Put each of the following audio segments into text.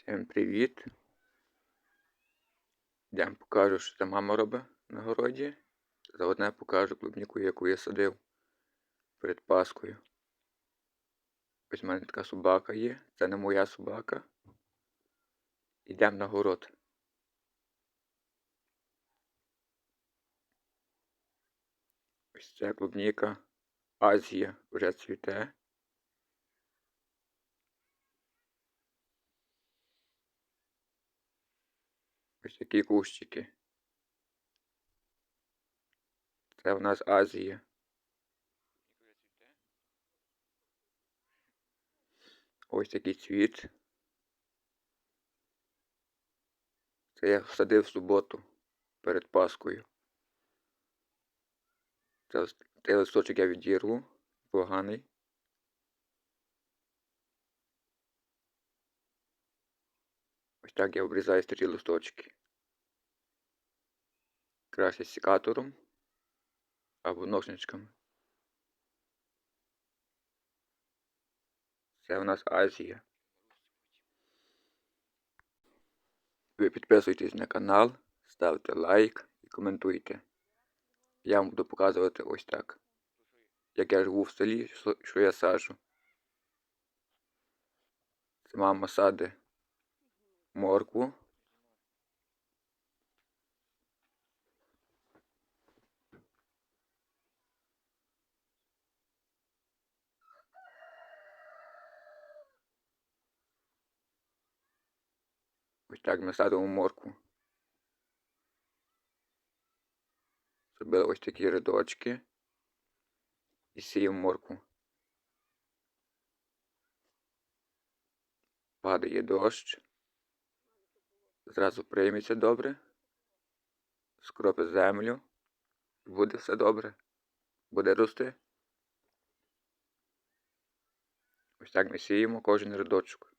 Всім привіт. Йдемо покажу, що це мама робить на городі. Заодне покажу клубніку, яку я садив перед Паскою. Ось в мене така собака є. Це не моя собака. Йдемо на город. Ось це клубніка. Азія вже цвіте. Ось такі кущики. Це в нас Азія. Ось такий цвіт. Це я садив в суботу перед Паскою. Це цей листочок я відірву. Поганий. Так я обрізаю старі листочки. Краще секатором або ножничками. Це у нас Азія. Ви підписуйтесь на канал, ставте лайк і коментуйте. Я вам буду показувати ось так. Як я живу в селі, що- я саджу. Це мама саде моркву. Ось так ми садимо моркву. Зробили ось такі рядочки і сіємо моркву. Падає дощ. Зразу прийметься добре. Скропить землю. Буде все добре. Буде рости. Ось так ми сіємо кожен рядочок.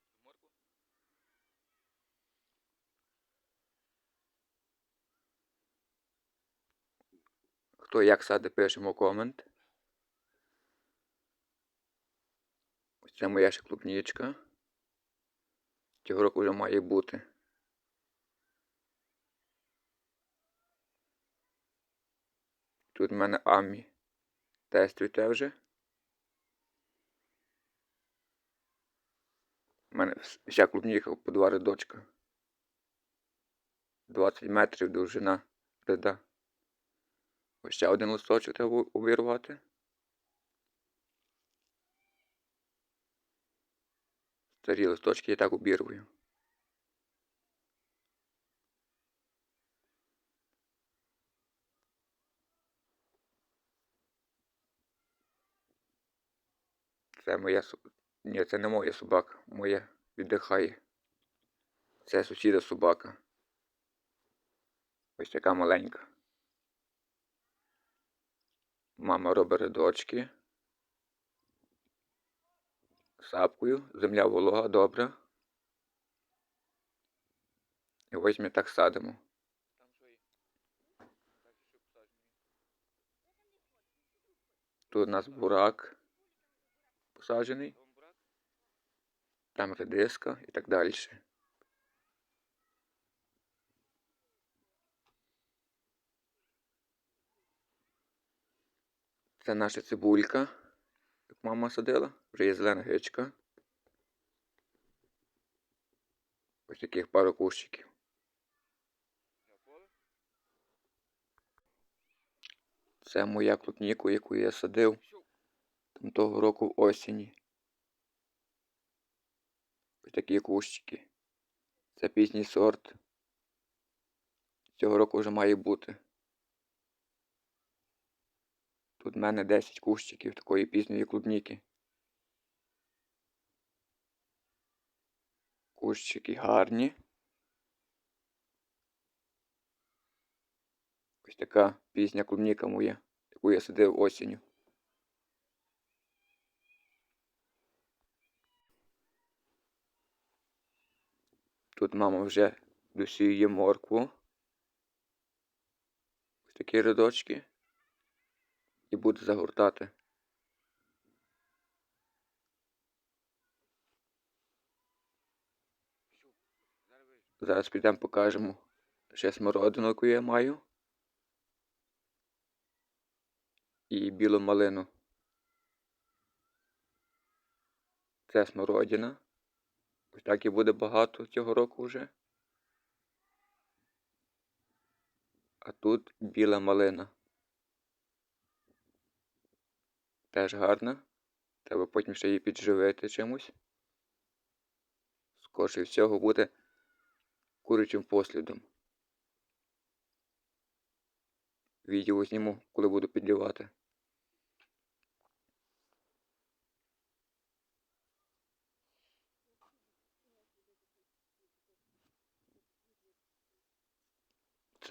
Хто як саде, пишемо комент. Ось це моя ще клубнічка. Цього року вже має бути. Тут в мене Амі теж цвіте вже. У мене вся клубніка по два рядочка. 20 метрів довжина ряда. Ось ще один листочок треба увірвати. Старі листочки я так обірвую. Це моя Ні, це не моя собака. Моя віддихає. Це сусіда собака. Ось така маленька. Мама робить рядочки. Сапкою, земля волога добра. І ось ми так садимо. Тут у нас бурак посаджений. Там редиска і так далі. Це наша цибулька, як мама садила, вже є зелена гичка. Ось таких пару кущиків. Це моя клубніка, яку я садив того року осені. Ось такі кущики. Це пізній сорт. Цього року вже має бути. Тут в мене 10 кущиків такої пізньої клубніки. Кущики гарні. Ось така пізня клубніка моя, яку я садив осінню. Тут мама вже досіює моркву. Ось такі рядочки. І буде загортати. Зараз підемо покажемо ще смородину, яку я маю. І білу малину. Це смородина. Так і буде багато цього року вже. А тут біла малина. Теж гарна. Треба потім ще її підживити чимось. Скорше всього буде курячим послідом. Відео зніму, коли буду підлівати.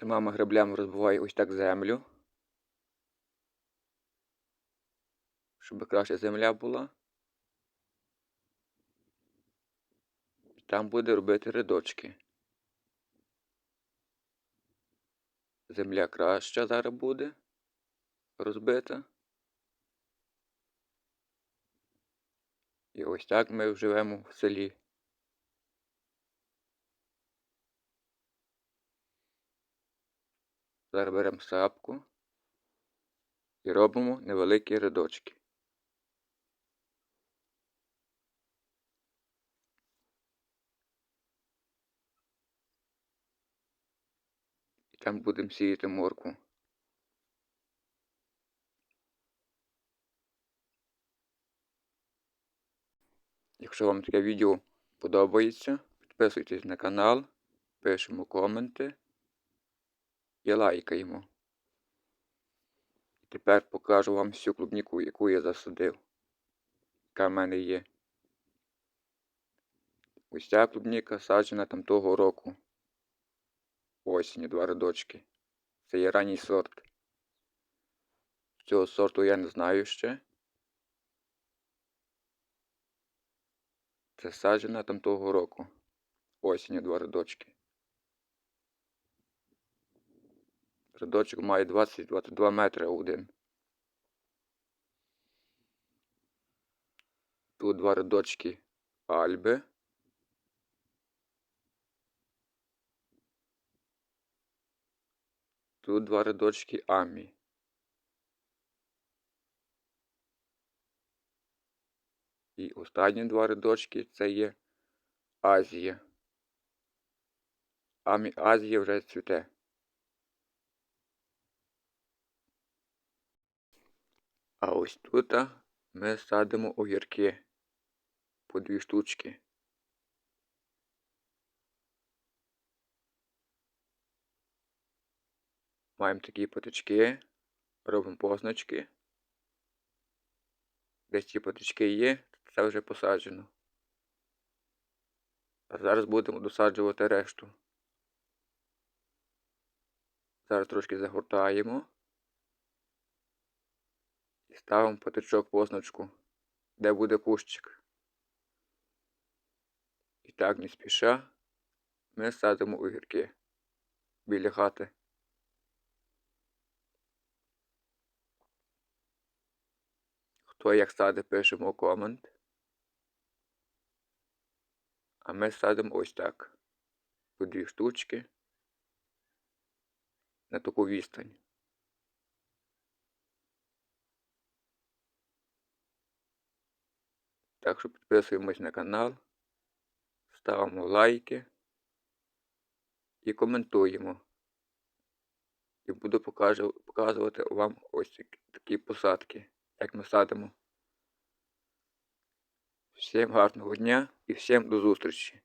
Це мама греблям розбиває ось так землю. Щоб краще земля була. Там буде робити рядочки. Земля краща зараз буде розбита. І ось так ми живемо в селі. Зараз беремо сапку і робимо невеликі рядочки. І там будемо сіяти моркву. Якщо вам таке відео подобається, підписуйтесь на канал, пишемо коменти і лайкаємо. Тепер покажу вам всю клубніку, яку я засадив, яка в мене є. Ось ця клубніка саджена там того року. Осінню два рядочки. Це є ранній сорт. Цього сорту я не знаю ще. Це саджена там того року. Осінню два рядочки. Рядочок має 20-22 метри один. Тут два рядочки альби. Тут два рядочки амі. І останні два рядочки це є Азія. Амі Азія вже цвіте. А ось тут ми садимо огірки по дві штучки. Маємо такі патички, робимо позначки. Десь ці патички є, це вже посаджено. А зараз будемо досаджувати решту. Зараз трошки загортаємо. І ставимо патичок позначку, де буде кущик. І так не спіша ми садимо огірки біля хати. Хто як сади, пишемо комент. А ми садимо ось так. По дві штучки на таку відстань. Так що підписуємось на канал, ставимо лайки і коментуємо. І буду показувати вам ось такі посадки, як ми садимо. Всім гарного дня і всім до зустрічі!